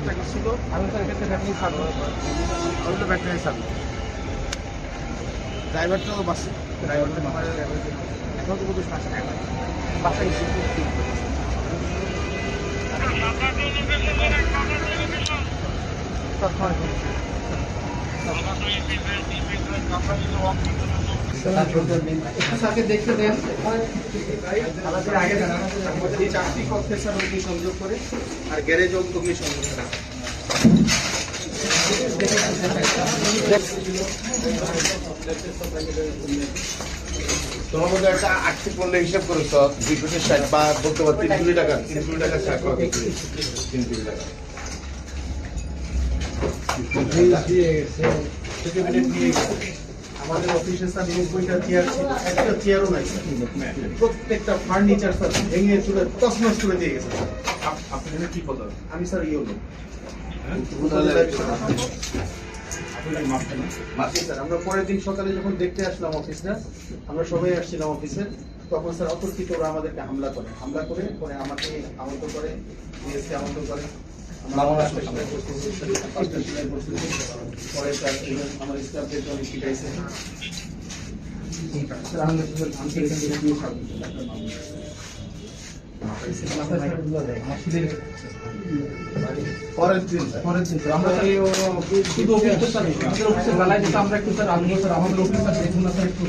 কাজটা করছিল আমি তার কাছে ব্যাটারি সার্ভিস আমি তো ব্যাটারি সার্ভিস ড্রাইভারটাও বাস। ড্রাইভারটা এখন তো বুঝতে বাসায় তখন আপনার চারটি কক্ষের সংযোগ করে আর গ্যারেজ ওগুলি সংযোগ করা তোমার মধ্যে একটা আর্থিক মূল্য হিসাব করেছ দুই কোটি ষাট বা বলতে পারো তিন কোটি টাকা তিন কোটি টাকা ষাট করা তিন কোটি টাকা নিয়ে গেছে। আমাদের অফিসে স্যার নব্বইটা চেয়ার ছিল। একটা চেয়ারও নাই প্রত্যেকটা ফার্নিচার স্যার ভেঙে চুলে তছনছ করে দিয়ে গেছে। আপনি কি পদ আমি স্যার ইয়ে হলো আমরা পরের দিন সকালে যখন দেখতে আসলাম অফিসটা আমরা সবাই আসছিলাম অফিসে তখন স্যার অতর্কিত ওরা আমাদেরকে হামলা করে। হামলা করে পরে আমাকে আহত করে আহত করে। করতেছি। পরে এই আমার স্টাফদের অনেক শিখাইছে আমি আমরা একটু স্যার আনব স্যার আমাদের অফিস স্যার দেখুন একটু।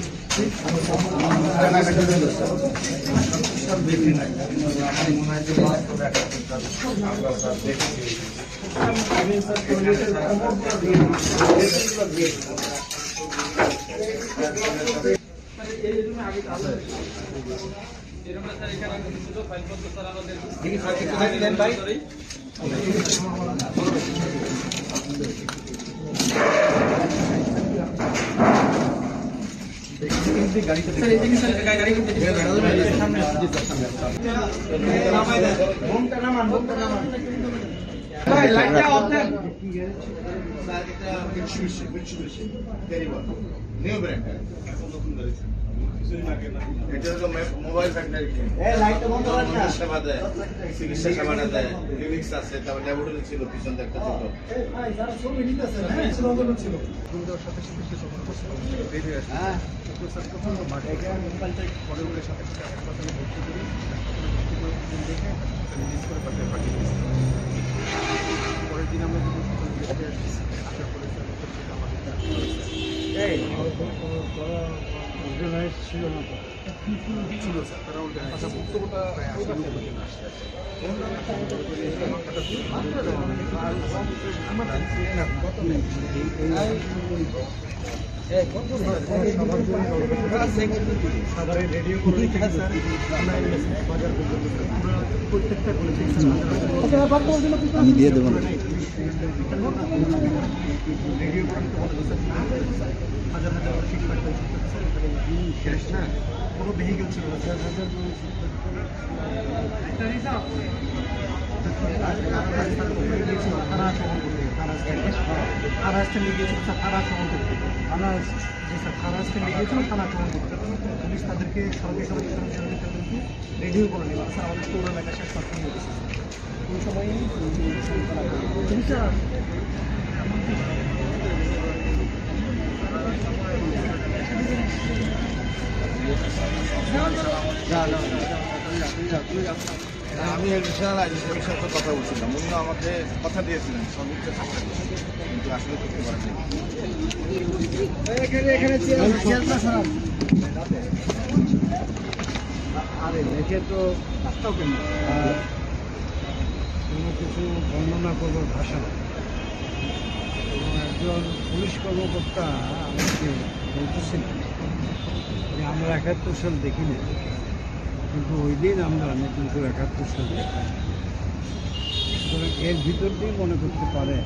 দেখি স্যার একটু দেখি দেন নিউ ব্র্যান্ড এটা হলো মোবাইল ফ্যাক্টরি। সেবা দেয় চিকিৎসা সেবা দেয়। ক্লিনিক্স আছে তারপর ল্যাবরেটরি ছিল পিছন একটা ছোট। পরের দিন আমরা আসার পরে সেটা আমাদের ছিল স্যার তারা organized আচ্ছা বক্তব্যটা শুরু করে দিন আসছে আমি দিয়ে দেবো হাজার হাজার ফাটতে ক্যাশ না কোনো ভেহিকেল ছিল স্যার হাজার একটা রিজার্ভ থানা थाना जैसे थाना से लिखे थे थाना थाना देखते थे पुलिस तक के सर्वे सर्वे सर्वे सर्वे कर देते रेडियो को लेकर सर और तो ना कैसे सब कुछ है उन समय ठीक है আমি এডিশনাল আইজিসির সাথে কথা বলছিলাম। উনিও আমাকে কথা দিয়েছিলেন সর্বোচ্চ চেষ্টা করছেন কিন্তু আসলে করতে পারেনি আরে দেখে তো রাস্তাও কেন? কোনো কিছু বর্ণনা করবার ভাষা এবং একজন পুলিশ কর্মকর্তা আমাকে বলতেছিলেন যে আমরা একাত্তর সাল দেখিনি। কিন্তু ওই দিন আমরা করে একাত্তর সাল সুতরাং এর ভিতর দিয়েই মনে করতে পারে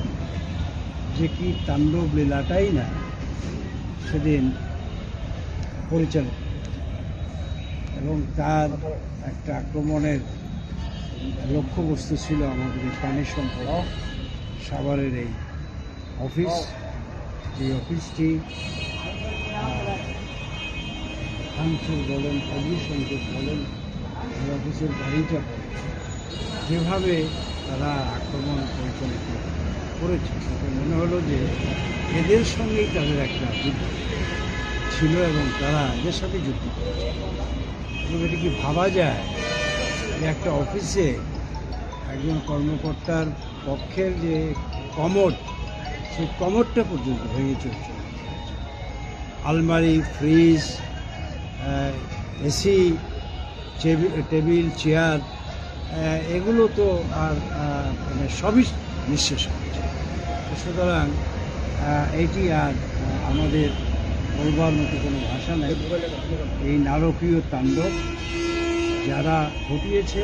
যে কি তাণ্ডব লীলাটাই না সেদিন পরিচালিত এবং তার একটা আক্রমণের লক্ষ্যবস্তু ছিল আমাদের এই পানি সম্পদ। সাভারের এই অফিস, যে অফিসটি ভাঙচুর বলেন অগ্নিসংযোগ বলেন অফিসের গাড়িটা বলেন। যেভাবে তারা আক্রমণ পরিচালিত করেছে, তাতে মনে হলো যে এদের সঙ্গেই তাদের একটা যুদ্ধ ছিল এবং তারা এদের সাথে যুক্ত করেছে। এবং এটা কি ভাবা যায় যে একটা অফিসে একজন কর্মকর্তার পক্ষের যে কমট সেই কমটটা পর্যন্ত ভেঙে চলছে? আলমারি, ফ্রিজ এসি টেবিল, চেয়ার এগুলো তো আর মানে সবই নিঃশেষ তো সুতরাং এটি আর আমাদের বলবার মতো কোনো ভাষা নেই। এই নারকীয় তাণ্ডব যারা ঘটিয়েছে,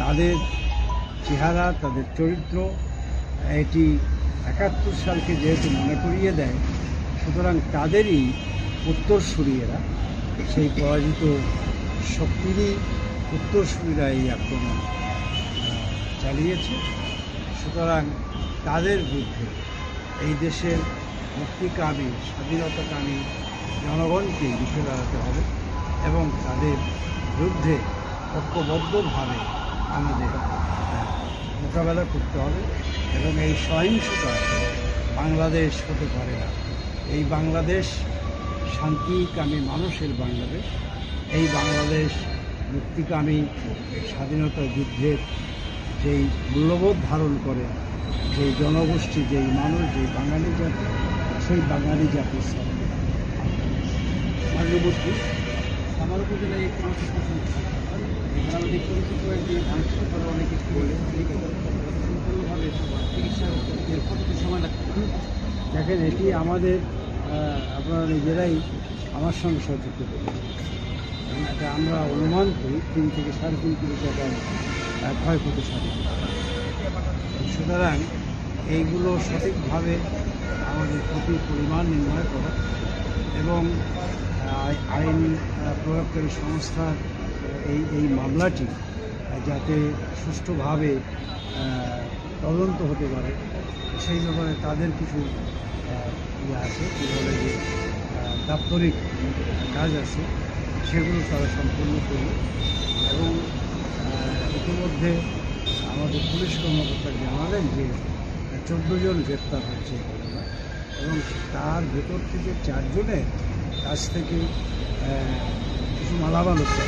তাদের চেহারা, তাদের চরিত্র, এটি একাত্তর সালকে যেহেতু মনে করিয়ে দেয়, সুতরাং তাদেরই উত্তরসূরিয়েরা সেই পরাজিত শক্তিরই উত্তরসূরিরা এই আক্রমণ চালিয়েছে। সুতরাং তাদের বিরুদ্ধে এই দেশের মুক্তিকামী, স্বাধীনতাকামী জনগণকে রুখে দাঁড়াতে হবে এবং তাদের বিরুদ্ধে ঐক্যবদ্ধভাবে আমাদের মোকাবেলা করতে হবে এবং এই সহিংসতা বাংলাদেশ হতে পারে না। এই বাংলাদেশ শান্তিকামী মানুষের বাংলাদেশ, এই বাংলাদেশ মুক্তিকামী স্বাধীনতা যুদ্ধের যেই মূল্যবোধ ধারণ করে, যেই জনগোষ্ঠী, যেই মানুষ, যেই বাঙালি জাতি, সেই বাঙালি জাতির সাথে মাননীয় আমার উপজেলায় একটি পছন্দ এখানে আমরা দেখতে কয়েকটি আংশিক অনেক কিছু বলে সম্পূর্ণভাবে চিকিৎসা কতটি সময় লাগবে। দেখেন, এটি আমাদের আপনারা নিজেরাই আমার সঙ্গে সহযোগিত করবেন। এবং এটা আমরা অনুমান করি, তিন থেকে সাড়ে তিন কোটি টাকার ক্ষয়ক্ষতি সাথে সুতরাং এইগুলো সঠিকভাবে আমাদের ক্ষতির পরিমাণ নির্ণয় করা এবং আইন প্রয়োগকারী সংস্থার এই এই মামলাটি যাতে সুষ্ঠুভাবে তদন্ত হতে পারে, সেই ব্যাপারে তাদের কিছু ইয়ে আছে, কী বলে যে দাপ্তরিক কাজ আছে, সেগুলো তারা সম্পূর্ণ করবে এবং ইতিমধ্যে আমাদের পুলিশ কর্মকর্তা জানালেন যে, চোদ্দ জন গ্রেপ্তার হয়েছে এবং তার ভেতর থেকে চারজনের কাছ থেকে কিছু মালামাল হয়েছে।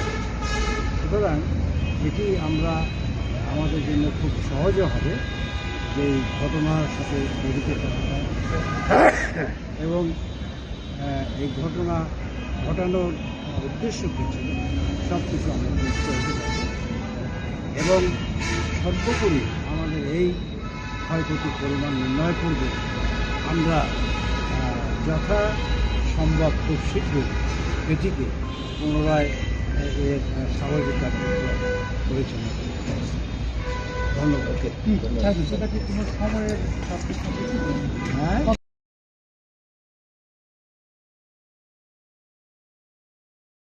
সুতরাং এটি আমরা আমাদের জন্য খুব সহজ হবে যে এই ঘটনার সাথে জড়িত এবং এই ঘটনা ঘটানোর উদ্দেশ্য কী ছিল? সব কিছু আমরা এবং সর্বোপরি আমাদের এই ক্ষয়ক্ষতির পরিমাণ নির্ণয় করবে আমরা যথা সম্ভব খুব শীঘ্রই এটিকে পুনরায় এর স্বাভাবিক কার্যক্রম পরিচালনা করতে। ধন্যবাদ। হ্যাঁ?